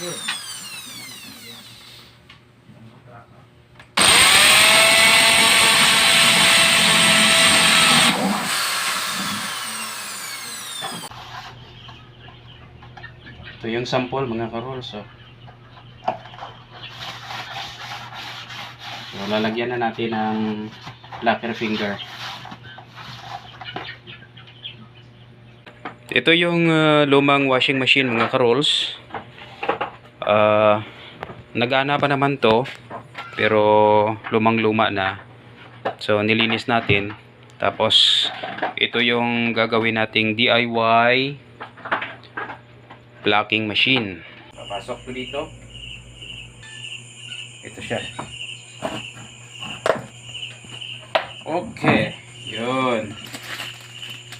Ito yung sample mga karol. So, oh. so lalagyan na natin ng lacquer finger. Ito yung uh, lumang washing machine mga karolls. Ah, nagana pa naman to pero lumang luma na. So nilinis natin. Tapos ito yung gagawin nating DIY blocking machine. Papasok ko dito. Ito siya. Okay. Yun.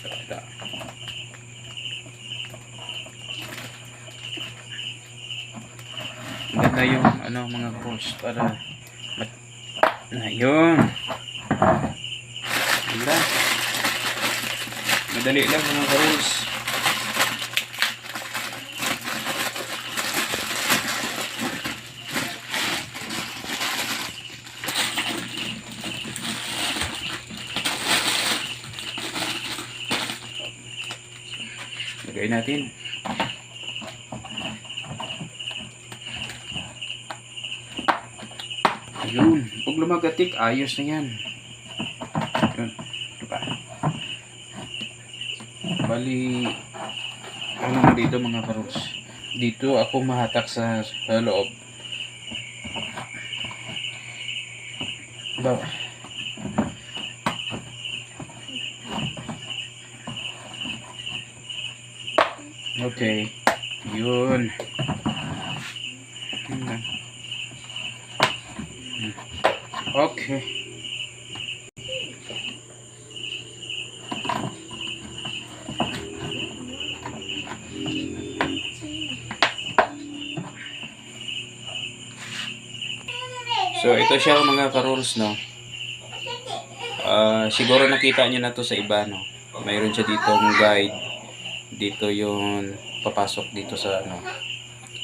Ito. Maganda yung ano rules para na yun. Ganda. Madali lang mga rules. Lagay natin. Ayun. Pag lumagatik, ayos na yan. Yun. Pa. Bali, ano mo dito mga karos? Dito ako mahatak sa, sa loob. Ba? Okay. Yun Okay. So ito siya mga ka-rules no. Ah, siguro nakita niyo na to sa iba no. Mayroon siya ditong guide. Dito yung papasok dito sa ano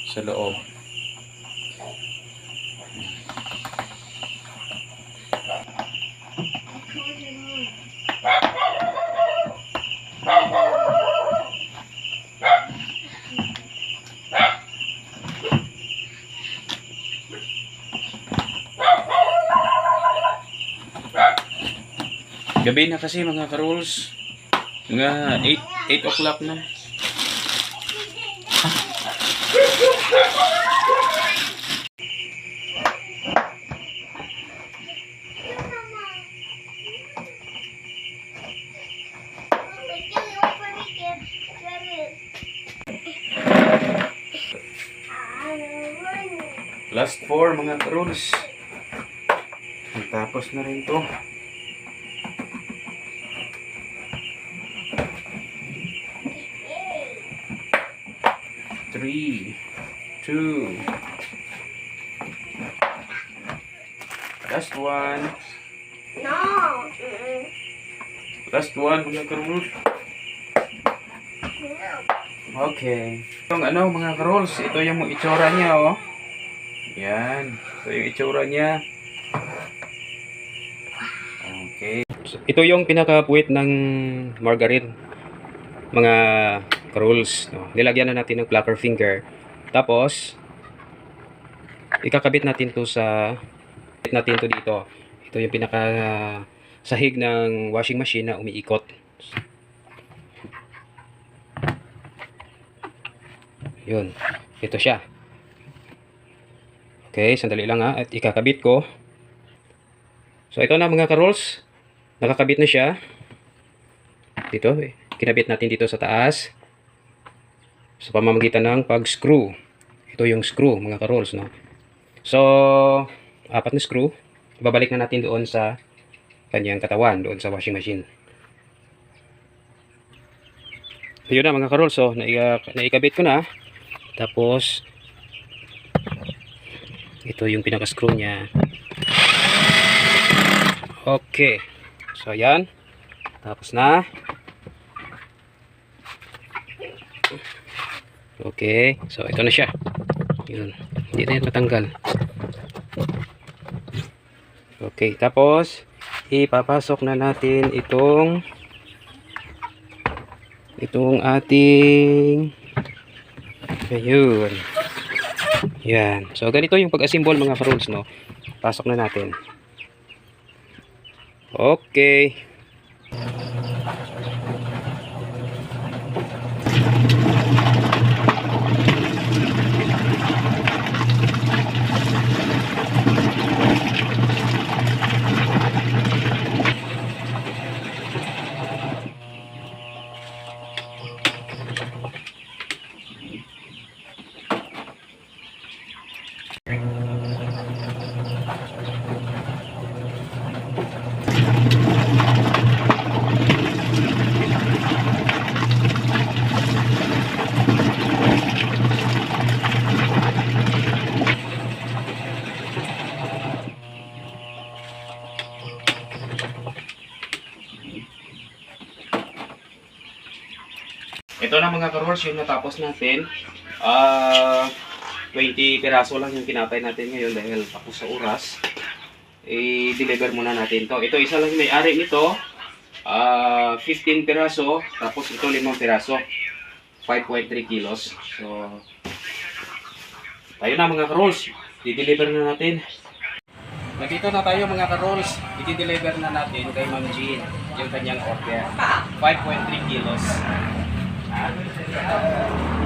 sa loob. Gabi na kasi mga ka-rules. Mga 8, 8 o'clock na. Last 4 mga ka-rules. Tapos na rin to. Three, two, last one, No. Last one mga ka-rules. Okay. Yung ano mga ka-rules, ito yung itsura niya oh. Yan. Ito yung itsura niya. Okay. Ito yung pinakapuwit ng margarine. Mga ka-rules. No? Nilagyan na natin ng plucker finger. Tapos, ikakabit natin to sa natin to dito. Ito yung pinaka sahig ng washing machine na umiikot. Yun. Ito siya. Okay, sandali lang ha. At ikakabit ko. So, ito na mga ka-rolls. Nakakabit na siya. Dito. eh. Kinabit natin dito sa taas. Sa pamamagitan ng pag-screw. Ito yung screw, mga ka-rolls. No? So, apat na screw. Babalik na natin doon sa kanyang katawan, doon sa washing machine. Ayun na mga ka-rolls. So, naika- naikabit ko na. Tapos, ito yung pinaka-screw niya. Okay. So, yan. Tapos na. Okay. So, ito na siya. Yun. Hindi na yan matanggal. Okay. Tapos, ipapasok na natin itong itong ating Ayun. Yan. So, ganito yung pag-assemble mga ka-rolls, no? Pasok na natin. Okay. Ito na mga ka-rolls, yung natapos natin. Ah, 20 piraso lang yung kinapay natin ngayon dahil tapos sa oras. I-deliver muna natin to. Ito isa lang yung may-ari nito. Ah, 15 piraso, tapos ito 5 piraso. 5.3 kilos. So, tayo na mga ka-rolls. I-deliver na natin. Nandito na tayo mga ka-rolls. I-deliver na natin kay Ma'am Jean yung kanyang order. 5.3 kilos. Thank you.